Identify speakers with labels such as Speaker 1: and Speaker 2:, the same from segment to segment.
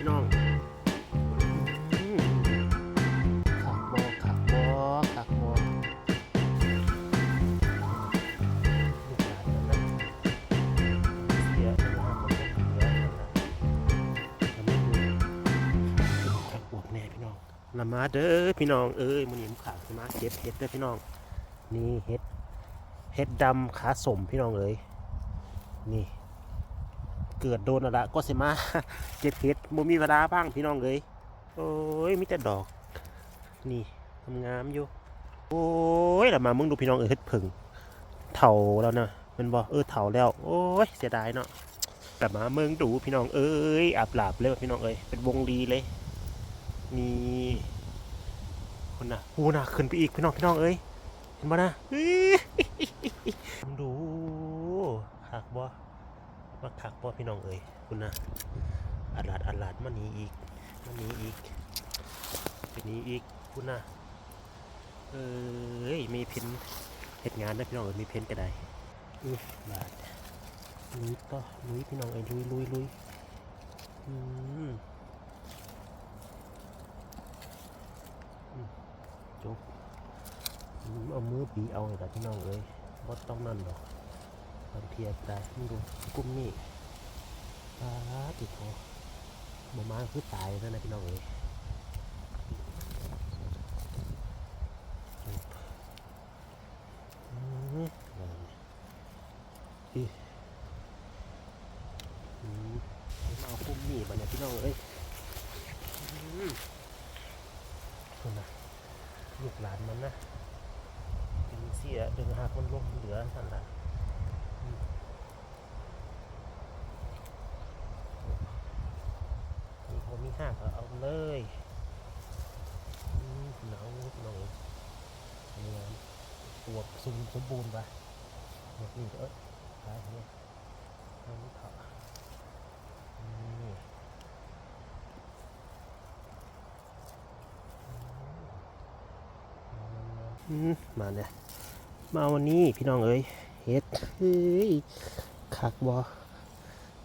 Speaker 1: พี่น้องอืมขักบอขักบอขักบอละมันก็เหลือนั่นนะแล้วมันดูขักบวกแน่พี่น้องละมาเด้อพี่น้องเอ้ยมันยิ้มขาวใช่ไหมเก็บเห็ดเด้อพี่น้อง นี่เห็ดเห็ดดำขาสมพี่น้องเอ้ยนี่ เกิดโดนอะไรก็เสมาเก็บเห็ดบ่มีเวลาบ้างพี่น้องเอ้ยโอ้ยมีแต่ดอก นี่งามอยู่ โอ้ยแล้วมามึงดูพี่น้องเอ้ยเฮ็ดผึ่งเถาแล้วนะเป็นบ่เออเถาแล้ว โอ้ยเสียดายเนาะแต่มาเมืองดูพี่น้องเอ้ยอาบหลาบเลยพี่น้องเอ้ยเป็นวงรีเลยนี่คนน่ะหูน่ะขึ้นไปอีกพี่น้องพี่น้องเอ้ยเห็นบ่นะอื้อดูหักบ่ มาคักพ่อพี่น้องเอ๋ยคุณนะอัดลาดอัดลาดมานี้อีกมานี้อีกไปนี้อีกคุณนะเอ้ยมีเพนเหตุงานนะพี่น้องเอ๋ยมีเพนก็ได้อือบาดลุยต่อลุยพี่น้องเอ๋ยลุยลุยลุยอืมอืมจบเอามือบีเอาเลยแต่พี่น้องเอ๋ยบ่ต้องนั่นหรอก บางเทียบได้มึงดูกุ้มนี่ปาติดโถบ่มาคือตายนั่นนะพี่น้องเอ้ยอืมนั่นอีอืมมาเอากลุ่มนี่มาเนี่ยพี่น้องเอ้ยอืมคนน่ะลูกหลานมันนะดึงเสียดึงหากมันลงเหลือสั่นละ มีผมมีห้าก็ เลยหนาวหน่อยทำงานอวบสมสมบูรณ์ไปะแบบนี้เออตายเนี่ยเอานี่เถอะนี่อืมมาเนี่ยมาวันนี้พี่น้องเอ้ยเฮ็ดเฮ้ยคักบอ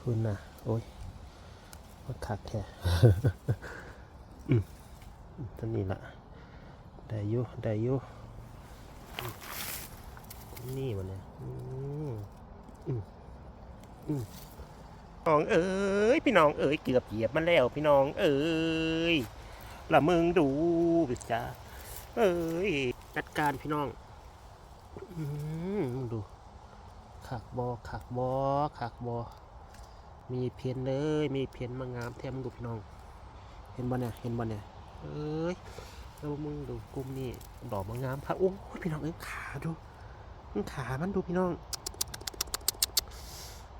Speaker 1: คุณน่ะโอ้ยว่าคักแท้ อืมตอนนี้ละได้อยู่ได้อยู่นี่มันเนี่ยน้องเอ๋ยพี่น้องเอ๋ยเกือบเหยียบมันแล้วพี่น้องเอ๋ยละมึงดูบิจ้าเอ้ยจัดการพี่น้องอืมมึงดูขักบอขักบอขักบอมีเพียนเลย มีเพียนมางามแท้มึงดูพี่น้อง เห็นบ่เนี่ย เห็นบ่เนี่ย เอ้ยแล้วมึงดูกลุ่มนี่ดอกมางงามพระโอ้ยพี่น้องเอ้ยขาดูมึงขามันดูพี่น้อง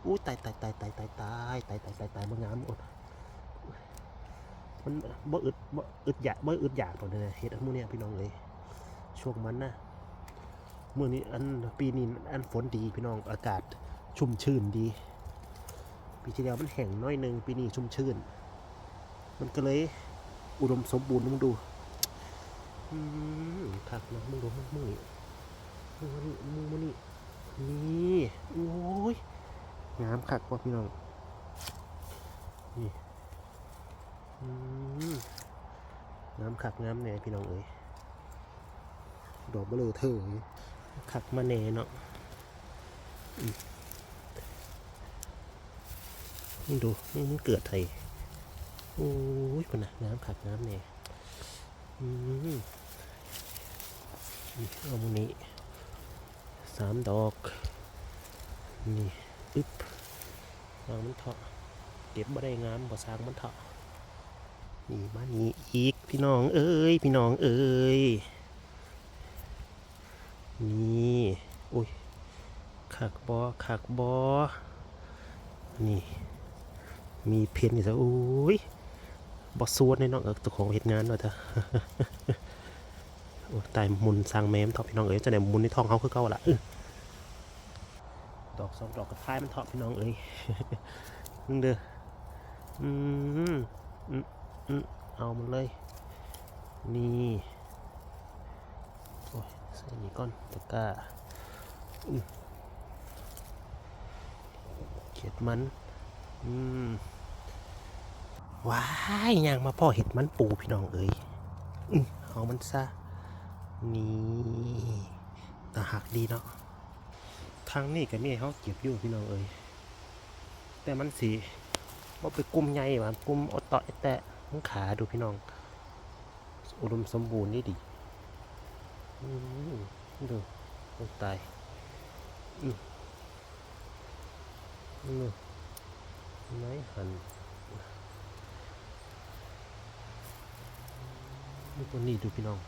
Speaker 1: อู้ตายตายตายตายตายตายตายตายตายตายมางงามอดมันบ่อึดบ่อึดอยากบ่อึดอยากตัวเนี่ยเฮ็ดอันมื้เนี่ยพี่น้องเอ้ยช่วงมันนะมื้อนี้อันปีนี้อันฝนดีพี่น้องอากาศชุ่มชื่นดี ปีที่แล้วมันแห้งน้อยนึงปีนี้ชุ่มชื่น มันก็เลยอุดมสมบูรณ์มึงดูอืมคักนะมึงดูมึงมึงนี่มึงมานี่มึงมานี่นี่โอ้ยงามคักว่ะพี่น้องนี่อืมงามคักงามแน่พี่น้องเอ้ยดอกเบลอเธอคักมาแน่เนาะมึงดูมึงมึงเกิดไทย โอ้ยคนน่ะน้ำขัดน้ำเนี่ยอืมเอามือนี้สามดอก นี่อึ๊บวางมันเถาะเก็บบ่ได้งามบ่สร้างมันเถาะนี่มานี่อีกพี่น้องเอ้ย พี่น้องเอ้ย นี่อุ้ยขักบอขักบอนี่ มีเพนอยู่ซะโอ้ย บอสวดในน้องเอิกตัวของเหตุงานหน่อยเถอะโอ้ตายมุนสร้างแม้มทอพี่น้องเอ้ยจะไหนมุนในท้องเขาคือเก่าละดอกสองดอกกระท้ายมันทอพี่น้องเอ้ยนึงเด้ออืมอืมอืมเอามันเลย นี่โอ้ยใส่นี่ก่อนตะกร้าเขียดมัน อืม ว้ายยางมาพ่อเห็ดมันปูพี่น้องเอ้ยเอามันซะ นี่ตาหักดีเนาะทางนี้ก็มีให้เขาเก็บอยู่พี่น้องเอ้ยแต่มันสีว่าไปกลุ่มใหญ่หวานกลุ่มอดตาะแตะมันขาดูพี่น้อง อุดมสมบูรณ์นี่ดีอืมดูโอ้ตายอืมอืมไม่หัน นี่ตัวนี้ดูพี่น้อง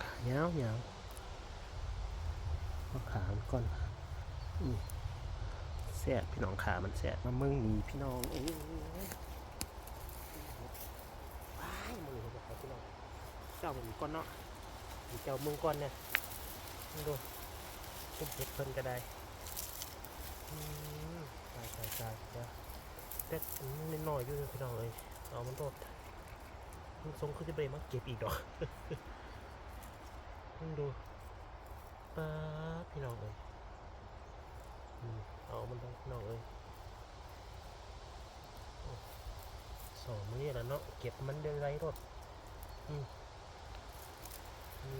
Speaker 1: ขายาวยาวเอาขามันก่อนแสบพี่น้องขามันแสบมาเมืองนี้พี่น้องโอ้ยว้ายมือเขาพี่น้องเจ้ามันก้อนเนาะเจ้ามึงก้อนเนี่ยมึงดูเพิ่มเห็ดเพิ่นก็ได้ตายตายตายเดี๋ยวแต่มันน้อยอยู่พี่น้องเลยเอามันโดด ทรงคือจะไปมาเก็บอีกดอกมึงดูป้าพี่น้องเอ้ยเอามันต้องพี่น้องเอ้ยโอ้สองมือแล้วเนาะเก็บมันเดือนไรรถ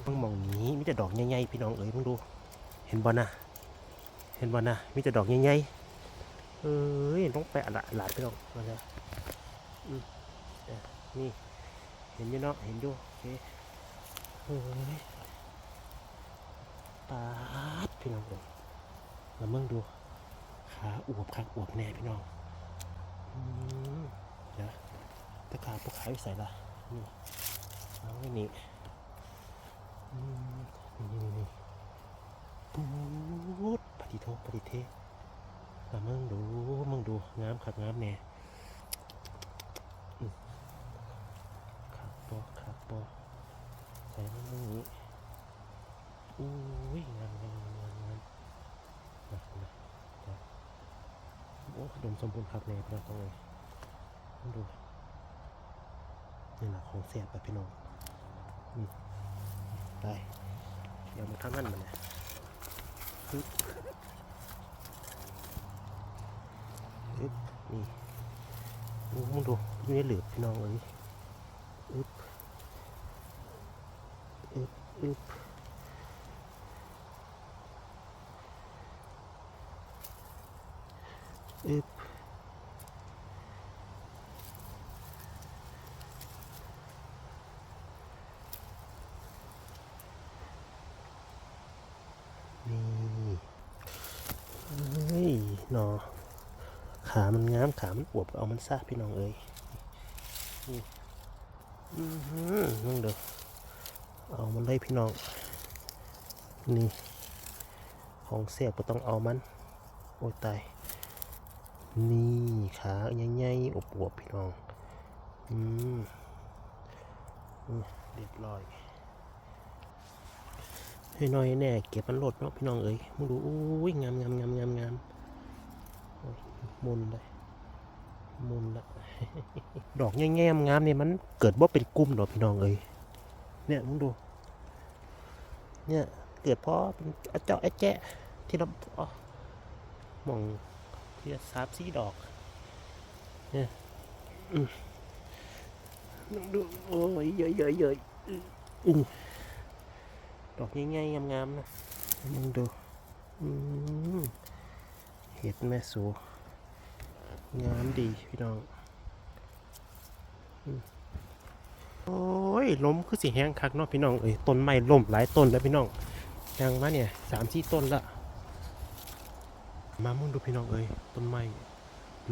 Speaker 1: มึงมองนี้มีแต่ดอกใหญ่ๆพี่น้องเอ้ยมึงดู เห็นบ่นะเห็นบ่นะมีแต่ดอกใหญ่ๆเอ้ยต้องแปะละหลาดพี่น้องมาเลยอืมเดี๋ยนี่ เห็นอยู่เนาะเห็นอยู่โอเคเฮ้ยปาดพี่น้องเลยแล้วมึงดูขาอวบขาอวบแน่พี่น้องเดี๋ยวตะขาพวกขาอยู่ใส่ละนี่เอาไว้นี่นี่นี่นี่ปูดปฏิโทปฏิเทแล้วมึงดูเมึงดูงามขักงามแน่อืมขักปอขักปอใส่มึงมึงนี้ อุ้ยงามงามงามงามนะนะนะโอ้ดม สมบูรณ์ครับเนี่ยพี่น้องต้องเลยต้องดูนี่แหละของเสียบแบบพี่น้องอืมได้เดี๋ยวมาทำนั่นมาเนี่ยปึ๊บปึ๊บนี่โอ้มึงดูอยู่ในเหลือบพี่น้องเอ้ยอึ๊บอึ๊บอึ๊บอึบนี่เฮ้ยหนอ ขามันงามขามันอวบเอามันซะพี่น้องเอ้ยนี่อือหือนึงเด้อเอามันเลยพี่น้อง นี่ ของเสียบก็ต้องเอามัน โอ้ยตาย นี่ขาใหญ่ๆอบอวบๆพี่น้อง อืมเรียบร้อยให้น้อยแน่เก็บมันโหลดเนาะพี่น้องเอ้ยมึงดูอุ้ยงามงามงามงามงาม มุนเลยมุนละดอกแง่ๆงามเนี่ยมันเกิดว่าเป็นกลุ่มดอกพี่น้องเอ้ยเนี่ยมึงดู เนี่ยเกิดเพราะเป็นอเจาะไอ้แจ๊ที่เรามองทีละสามสี่ดอก เนี่ยอืมดูโอ้ยเยอะเยอะเยอะดอกง่ายๆงามๆนะมึงดู อืม เห็ดแม่สูงามดีพี่น้อง โอ้ยล้มคือสีแห้งคักเนาะพี่น้องเอ้ยต้นไม้ล้มหลายต้นแล้วพี่น้องยังมาเนี่ยสามสี่ต้นละมามุ่งดูพี่น้องเอ้ยต้นไม้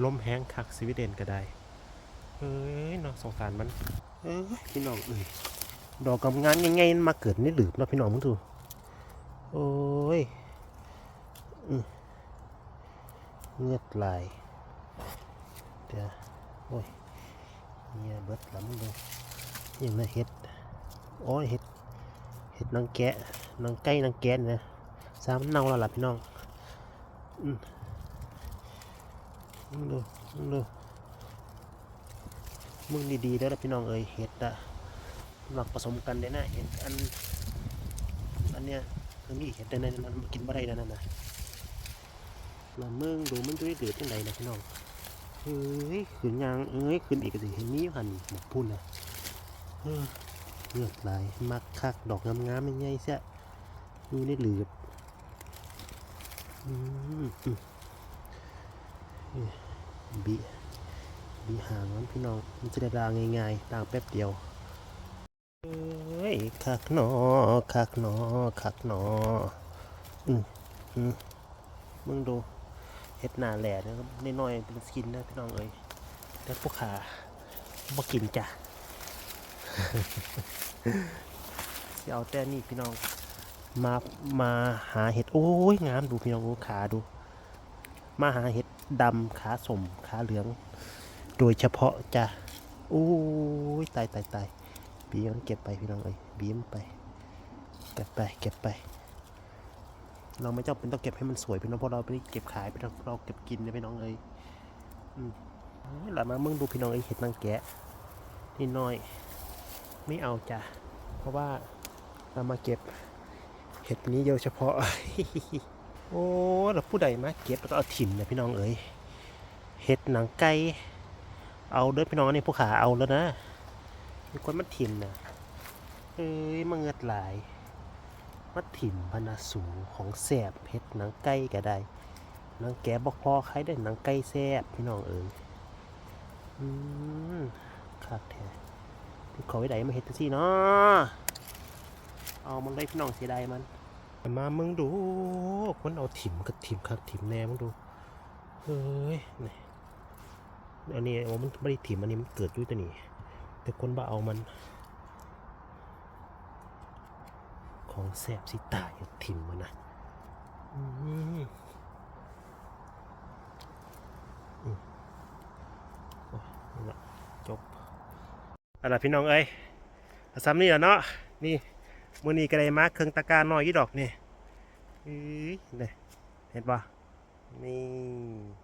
Speaker 1: ล้มแห้งคักสวีเดนก็ได้เอ้ยเนาะสงสารมันเอ้ยพี่น้องเอ้ยดอกกำงานยังไงมาเกิดนี่หลืบเนาะพี่น้องมึงดูโอ้ยอือ เงือดลายเดี๋ยวโอ้ยเนี่ยเบิดละมึงดูยังนะเห็ดโอ้ยเห็ดเห็ดนางแกะนางไก่นางแกะนี่นะสามเน่าแล้วล่ะพี่น้องอืมมึงดูมึงดูมึงดีๆแล้วนะพี่น้องเอ้ยเห็ดอะหมักผสมกันได้นะเห็ดอันอันเนี้ยคือมีเห็ดได้นะมันกินบ่ได้นะนั่นนะ แล้วมึงดูมึงดูได้ดือดที่ไหนนะพี่น้องเฮ้ยขึ้นยังเอ้ยขึ้นอีกก็สิเห็นมีหันหมกพุ่นนะเออเลือดไหลายมักคักดอกงามๆยังไงเสียอยู่ในหลืบอืมอืมเอ้ยบีบีหางมันพี่น้องมันจะได้ดางง่ายๆดางแป๊บเดียวเอ้ยคักหนอคักหนอคักหนออืมอืมมึงดู เฮ็ดหนาแหล่นะครับน้อยๆเป็นสกินนะพี่น้องเอ้ยแต่พวกขาบ่กินจ้ะเอาแต่นี่พี่น้องมามาหาเห็ดโอ้ยงามดูพี่น้องขาดู มาหาเห็ดดำขาสมขาเหลือง โดยเฉพาะจ้ะโอ้ยตายตายตายบีมันเก็บไปพี่น้องเอ้ยบีมไปเก็บไปเก็บไป เราไม่จำเป็นต้องเก็บให้มันสวยพี่น้องเพราะเราไม่ได้เก็บขายพี่น้องเราเก็บกินนะพี่น้องเอ้ยอืมหลานมาเมึงดูพี่น้องเอ้เห็ดนางแกะนี่น้อย ไม่เอาจ้ะเพราะว่าเรามาเก็บเห็ดนี้โดยเฉพาะ โอ้แล้วผู้ใดมาเก็บแล้วก็เอาถิ่มนะพี่น้องเอ้ยเห็ดหนังไก่เอาเด้อพี่น้องนนี้ผู้ขาเอาแล้วนะมีคนมาถิ่มนะเอ้ยมาเงือดหลาย มาถิ่มพนาสูของแสบเพชรหนังไก่ก็ได้หนังแกะบอกพอใครได้หนังไก่แสบพี่น้องเอ๋ยอืมคักแท้พี่ขอไว้ไหนมาเห็ดจังซี่เนาะเอามันเลยพี่น้องเสียดายมันมามึงดูคนเอาถิ่มกับถิ่มคักถิ่มแน่มึงดูเฮ้ยนี่อันนี้มันไม่ได้ถิ่มอันนี้มันเกิดด้วยตัวนี้แต่คนบ้าเอามัน ของแสบสิตายอย่าถิ่มมันะนี่จบเอาล่ะพี่น้องเอ้ยอาซ้ำนี่แหละเนาะนี่มือนี้ก็ได้มาเครื่องตะการน้อยยี่ดอกนี่นี่เห็นปะนี่